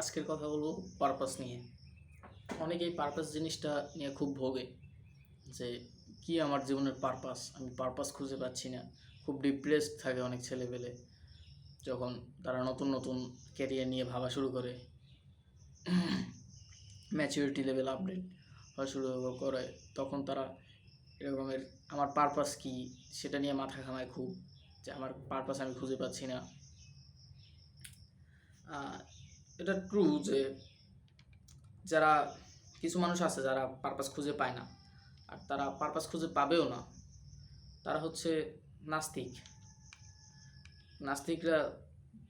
আজকের কথা বলব পারপাস নিয়ে। অনেকেই পারপাস জিনিসটা নিয়ে খুব ভোগে যে, কি আমার জীবনের পারপাস আমি পারপাস খুঁজে পাচ্ছি না। খুব ডিপ্রেসড থাকে অনেক ছেলেপেলে যখন তারা নতুন নতুন ক্যারিয়ার নিয়ে ভাবা শুরু করে। ম্যাচিউরিটি লেভেল আপডেট হওয়া শুরু করে। তখন তারা এরকমের, আমার পারপাস কি? সেটা নিয়ে মাথা ঘামায় খুব যে, আমার পারপাস আমি খুঁজে পাচ্ছি না। এটা ট্রু যে যারা, কিছু মানুষ আছে যারা পারপাস খুঁজে পায় না। আর তারা পারপাস খুঁজে পাবেও না। তারা হচ্ছে নাস্তিক। নাস্তিকরা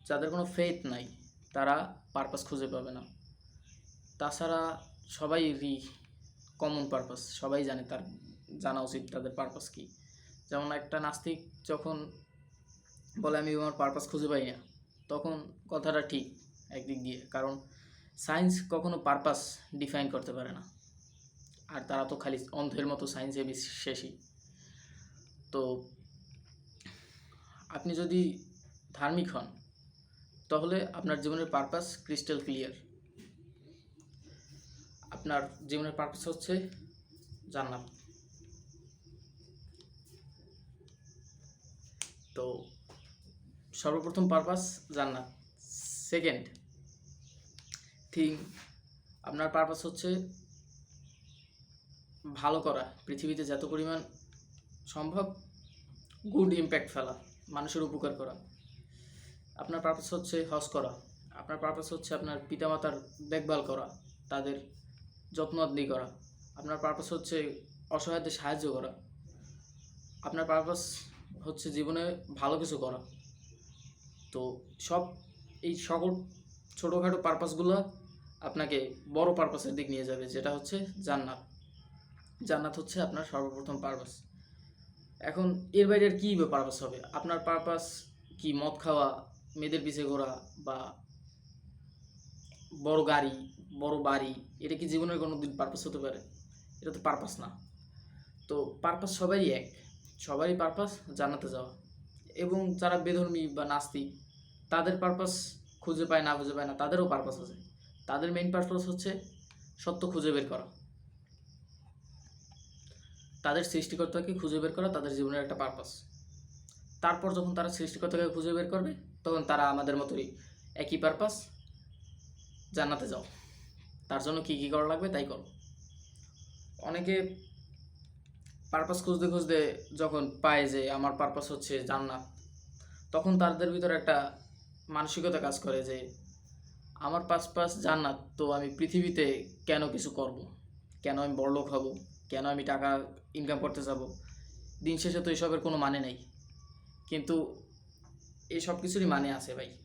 যাদের কোনো ফেথ নাই, তারা পারপাস খুঁজে পাবে না। তাছাড়া সবাই রি কমন পারপাস সবাই জানে তার, জানা উচিত তাদের পারপাস কি। যেমন একটা নাস্তিক যখন বলে, আমি আমার পারপাস খুঁজে পাই না, তখন কথাটা ঠিক। একদিক দিয়ে। কারণ সায়েন্স কখনো পারপাস ডিফাইন করতে পারে না। আর তারা তো খালি অন্ধের মতো সায়েন্সে বিশ্বাসী। তো আপনি যদি ধার্মিক হন, তাহলে আপনার জীবনের পারপাস ক্রিস্টাল ক্লিয়ার আপনার জীবনের পারপাস হচ্ছে জান্নাত। তো সর্বপ্রথম পারপাস জান্নাত। সেকেন্ড থিং আপনার পারপাস হচ্ছে ভালো করা। পৃথিবীতে যত পরিমাণ সম্ভব গুড ইম্প্যাক্ট ফেলা, মানুষের উপকার করা। আপনার পারপাস হচ্ছে হজ করা। আপনার পারপাস হচ্ছে আপনার পিতামাতার দেখভাল করা, তাদের যত্নআদি করা। আপনার পারপাস হচ্ছে অসহায়দের সাহায্য করা। আপনার পারপাস হচ্ছে জীবনে ভালো কিছু করা। তো সব এই সকল ছোটোখাটো পারপাসগুলো আপনাকে বড় পারপাসের দিক নিয়ে যাবে, যেটা হচ্ছে জান্নাত। জান্নাত হচ্ছে আপনার সর্বপ্রথম পারপাস এখন এর বাইরে আর কী পারপাস হবে? আপনার পারপাস কি মদ খাওয়া, মেয়েদের পিছে ঘোরা বা বড় গাড়ি, বড় বাড়ি, এটা কি জীবনের কোনো দিন পারপাস হতে পারে? এটা তো পারপাস না। তো পারপাস সবারই এক। সবারই পারপাস জান্নাতে যাওয়া। এবং যারা বেধর্মী বা নাস্তিক, তাদের পারপাস খুঁজে পায়, না খুঁজে পায় না, তাদেরও পারপাস আছে। তাদের মেইন পারপাস হচ্ছে সত্য খুঁজে বের করা। তাদের সৃষ্টিকর্তাকে খুঁজে বের করা তাদের জীবনের একটা পারপাস তারপর যখন তারা সৃষ্টিকর্তাকে খুঁজে বের করবে, তখন তারা আমাদের মতোই একই পারপাস জান্নাতে যাও। তার জন্য কী কী করা লাগবে তাই করো। অনেকে পারপাস খুঁজতে খুঁজতে যখন পায় যে আমার পারপাস হচ্ছে জান্নাত, তখন তাদের ভিতরে একটা মানসিকতা কাজ করে যে, আমার পাস পাস জান্নাত, তো আমি পৃথিবীতে কেন কিছু করব? কেন আমি বড়লোক হব? কেন আমি টাকা ইনকাম করতে যাব? দিন শেষে তো এসবের কোনো মানে নেই। কিন্তু এই সব কিছুরই মানে আছে ভাই।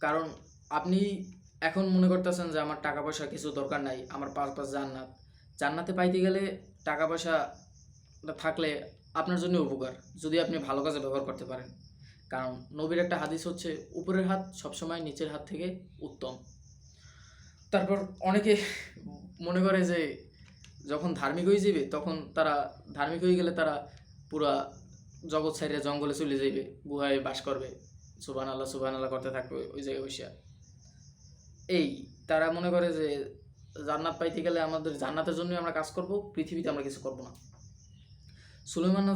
কারণ আপনি এখন মনে করতেছেন যে, আমার টাকা পয়সা কিছু দরকার নাই, আমার পাস পাস জান্নাত। জান্নাতে পাইতে গেলে টাকা পয়সা থাকলে আপনার জন্য উপকার, যদি আপনি ভালো কাজে ব্যবহার করতে পারেন। কারণ নবীর একটা হাদিস হচ্ছে, উপরের হাত সবসময় নিচের হাত থেকে উত্তম। তারপর অনেকে মনে করে যে, যখন ধার্মিক হয়ে যাবে, তখন তারা ধার্মিক হয়ে গেলে তারা পুরা জগৎ সাইডে জঙ্গলে চলে যাবে গুহায় বাস করবে সুবান আল্লাহ সুবান আল্লাহ করতে থাকবে, ওই জায়গায় বসে এই, তারা মনে করে যে, জান্নাত পাইতে গেলে আমাদের জান্নাতের জন্যই আমরা কাজ করব, পৃথিবীতে আমরা কিছু করব না। সুলেমান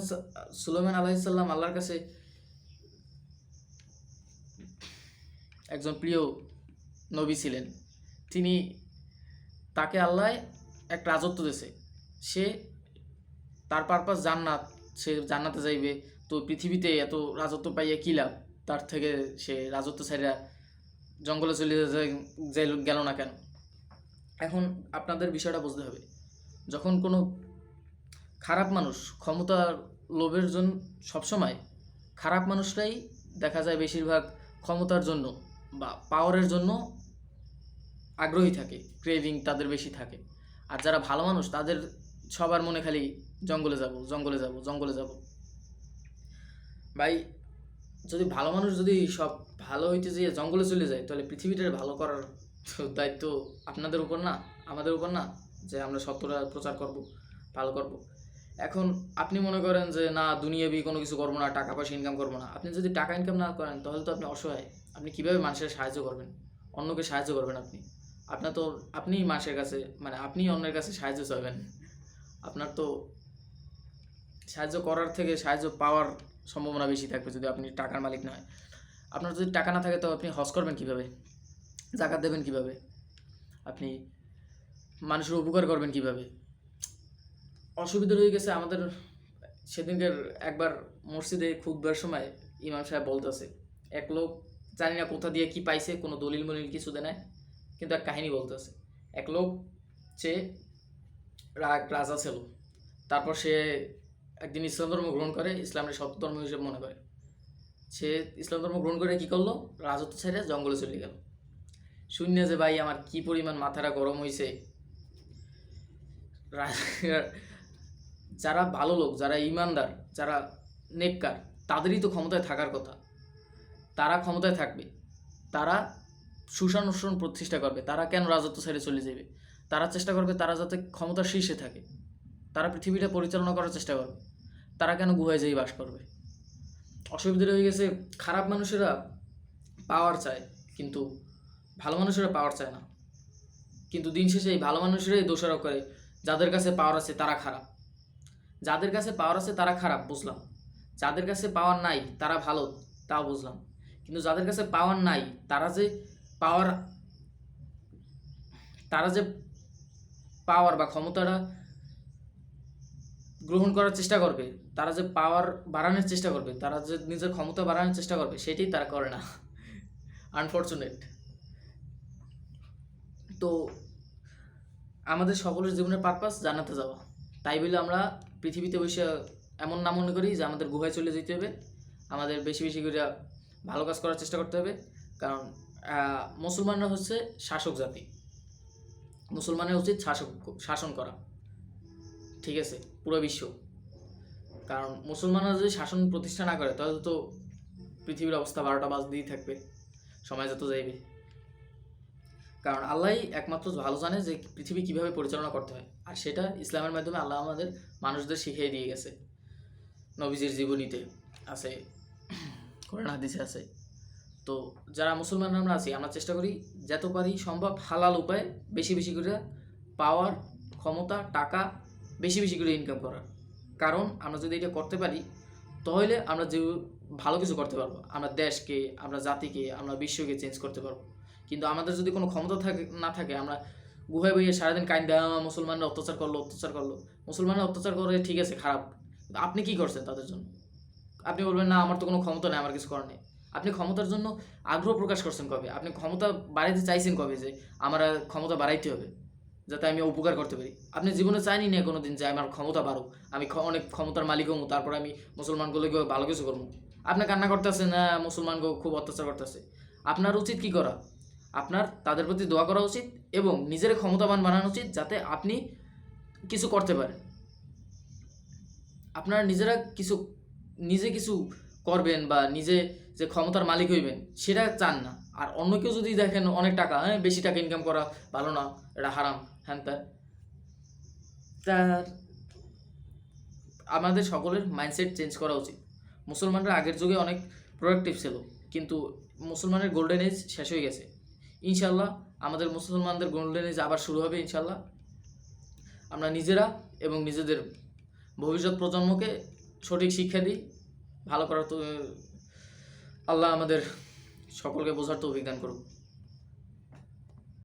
সুলেমান আলাহিসাল্লাম আল্লাহর কাছে একজন প্রিয় নবী ছিলেন। তিনি তাকে আল্লাহ এক রাজত্ব দিয়েছে। সে তার পারপাস জান্নাত, সে জান্নাতে যাইবে। তো পৃথিবীতে এত রাজত্ব পাইয়া কী লাভ? তার থেকে সে রাজত্ব ছাইরা জঙ্গলে চলে গেল না কেন? এখন আপনাদের বিষয়টা বুঝতে হবে। যখন কোনো খারাপ মানুষ ক্ষমতার লোভের জন্য সবসময় খারাপ মানুষরাই দেখা যায় বেশিরভাগ ক্ষমতার জন্য। বা পাওয়ারের জন্য আগ্রহী থাকে ক্রেভিং তাদের বেশি থাকে। আর যারা ভালো মানুষ, তাদের সবার মনে খালি জঙ্গলে যাব জঙ্গলে যাব জঙ্গলে যাব। ভাই, যদি ভালো মানুষ যদি সব ভালো হইতে যেয়ে জঙ্গলে চলে যায়, তাহলে পৃথিবীটার ভালো করার দায়িত্ব আপনাদের উপর না, আমাদের উপর না, যে আমরা সত্যটা প্রচার করব, ভালো করব। এখন আপনি মনে করেন যে, না, দুনিয়াবি কোনো কিছু করব না, টাকা পয়সা ইনকাম করব না। আপনি যদি টাকা ইনকাম না করেন, তাহলে তো আপনি অসহায়। আপনি কীভাবে মানুষের সাহায্য করবেন? অন্যকে সাহায্য করবেন আপনি। আপনার তো, আপনি মাসের কাছে মানে আপনি অন্যের কাছে সাহায্য চাইবেন। আপনার তো সাহায্য করার থেকে সাহায্য পাওয়ার সম্ভাবনা বেশি থাকবে যদি আপনি টাকার মালিক না হয়। আপনার যদি টাকা না থাকে তো আপনি হজ করবেন কীভাবে? জাকাত দেবেন কীভাবে? আপনি মানুষের উপকার করবেন কীভাবে? অসুবিধা রয়ে গেছে আমাদের সেদিনকার একবার মসজিদে খুদবার সময় ইমাম সাহেব বলতেছে, এক লোক জানি না কোথা দিয়ে কি পাইছে, কোনো দলিল মলিল কিছু দেয় কিন্তু এক কাহিনী বলতেছে এক লোক, সে রাজা ছিল। তারপর সে একদিন ইসলাম ধর্ম গ্রহণ করে, ইসলামের সত্য ধর্ম হিসেবে মনে করে। সে ইসলাম ধর্ম গ্রহণ করে কি করল? রাজত্ব ছেড়ে জঙ্গলে চলে গেল। শূন্য যে, ভাই, আমার কি পরিমাণ মাথাটা গরম হয়েছে যারা ভালো লোক, যারা ইমানদার, যারা নেককার, তাদেরই তো ক্ষমতায় থাকার কথা। তারা ক্ষমতায় থাকবে, তারা সুশাসন প্রতিষ্ঠা করবে, তারা কেন রাজত্ব ছেড়ে চলে যাবে? তারা চেষ্টা করবে তারা যাতে ক্ষমতার শীর্ষে থাকে, তারা পৃথিবীটা পরিচালনা করার চেষ্টা করবে, তারা কেন গুহায় যেয়ে বাস করবে? অসুবিধা হয়ে গেছে, খারাপ মানুষেরা পাওয়ার চায়, কিন্তু ভালো মানুষেরা পাওয়ার চায় না। কিন্তু দিন শেষে এই ভালো মানুষেরাই দোষারোপ করে, যাদের কাছে পাওয়ার আছে তারা খারাপ। যাদের কাছে পাওয়ার আছে তারা খারাপ, বুঝলাম। যাদের কাছে পাওয়ার নাই তারা ভালো, তাও বুঝলাম। কিন্তু যাদের কাছে পাওয়ার নাই, তারা যে পাওয়ার তারা যে পাওয়ার বা ক্ষমতাটা গ্রহণ করার চেষ্টা করবে, তারা যে পাওয়ার বাড়ানোর চেষ্টা করবে, তারা যে নিজের ক্ষমতা বাড়ানোর চেষ্টা করবে, সেটাই তারা করে না আনফর্চুনেট তো আমাদের সকলের জীবনের পারপাস জানাতে যাওয়া। তাই বলে আমরা পৃথিবীতে বসে এমন না মনে করি যে আমাদের গুহায় চলে যেতে হবে, আমাদের বেশি বেশি করে ভালো কাজ করার চেষ্টা করতে হবে। কারণ মুসলমানরা হচ্ছে শাসক জাতি। মুসলমানের উচিত শাসক, শাসন করা। ঠিক আছে? পুরো বিশ্ব। কারণ, মুসলমানরা যদি শাসন প্রতিষ্ঠা না করে, তাহলে তো পৃথিবীর অবস্থা বারোটা বাজ দিয়েই থাকবে। সময় যত যাইবে। কারণ আল্লাহ একমাত্র ভালো জানে যে পৃথিবী কীভাবে পরিচালনা করতে হয়। আর সেটা ইসলামের মাধ্যমে আল্লাহ আমাদের মানুষদের শিখিয়ে দিয়ে গেছে। নবীজির জীবনীতে আছে। কোরআন হাদিসে আছে। তো যারা মুসলমান আমরা আছি, আমরা চেষ্টা করি যত পারি সম্ভব হালাল উপায়ে বেশি বেশি করে পাওয়ার ক্ষমতা, টাকা বেশি বেশি করে ইনকাম করার। কারণ আমরা যদি এটা করতে পারি, তাহলে আমরা যে ভালো কিছু করতে পারব। আমরা দেশকে, আমরা জাতিকে, আমরা বিশ্বকে চেঞ্জ করতে পারব। কিন্তু আমাদের যদি কোনো ক্ষমতা থাকে, না থাকে, আমরা গুহায় বইয়ে সারাদিন কাইন্দা মুসলমানরা অত্যাচার করল অত্যাচার করল। মুসলমানরা অত্যাচার করে ঠিক আছে, খারাপ। আপনি কি করছেন তাদের জন্য? আপনি বলবেন, না, আমার তো কোনো ক্ষমতা নেই, আমার কিছু করার নেই। আপনি ক্ষমতার জন্য আগ্রহ প্রকাশ করছেন কবে? আপনি ক্ষমতা বাড়াইতে চাইছেন কবে যে আমার ক্ষমতা বাড়াইতে হবে, যাতে আমি উপকার করতে পারি? আপনি জীবনে চাইনি না কোনো দিন যে আমার ক্ষমতা বাড়ুক? আমি অনেক ক্ষমতার মালিক হব, তারপর আমি মুসলমানগুলোকে ভালো কিছু করব। আপনি কান্না করতেছেন, না মুসলমানকে খুব অত্যাচার করতেছে। আপনার উচিত কি করা? আপনার, তাদের প্রতি দোয়া করা উচিত এবং নিজের ক্ষমতাবান বানানো উচিত যাতে আপনি কিছু করতে পারেন। আপনারা নিজেরা কিছু নিজে কিছু করবেন বা নিজে যে ক্ষমতার মালিক হইবেন, সেটা চান না। আর অন্য কেউ যদি দেখেন অনেক টাকা হ্যাঁ বেশি টাকা ইনকাম করা ভালো না, এটা হারাম, হ্যান। তার আমাদের সকলের মাইন্ডসেট চেঞ্জ করা উচিত। মুসলমানরা আগের যুগে অনেক প্রোডাক্টিভ ছিল, কিন্তু মুসলমানের গোল্ডেন এজ শেষ হয়ে গেছে। ইনশাল্লাহ আমাদের মুসলমানদের গোল্ডেন এজ আবার শুরু হবে ইনশাল্লাহ আমরা নিজেরা এবং নিজেদের ভবিষ্যৎ প্রজন্মকে সঠিক শিক্ষা দিই ভালো করার তো আল্লাহ আমাদের সকলকে বোঝার তো অভিজ্ঞান করুক।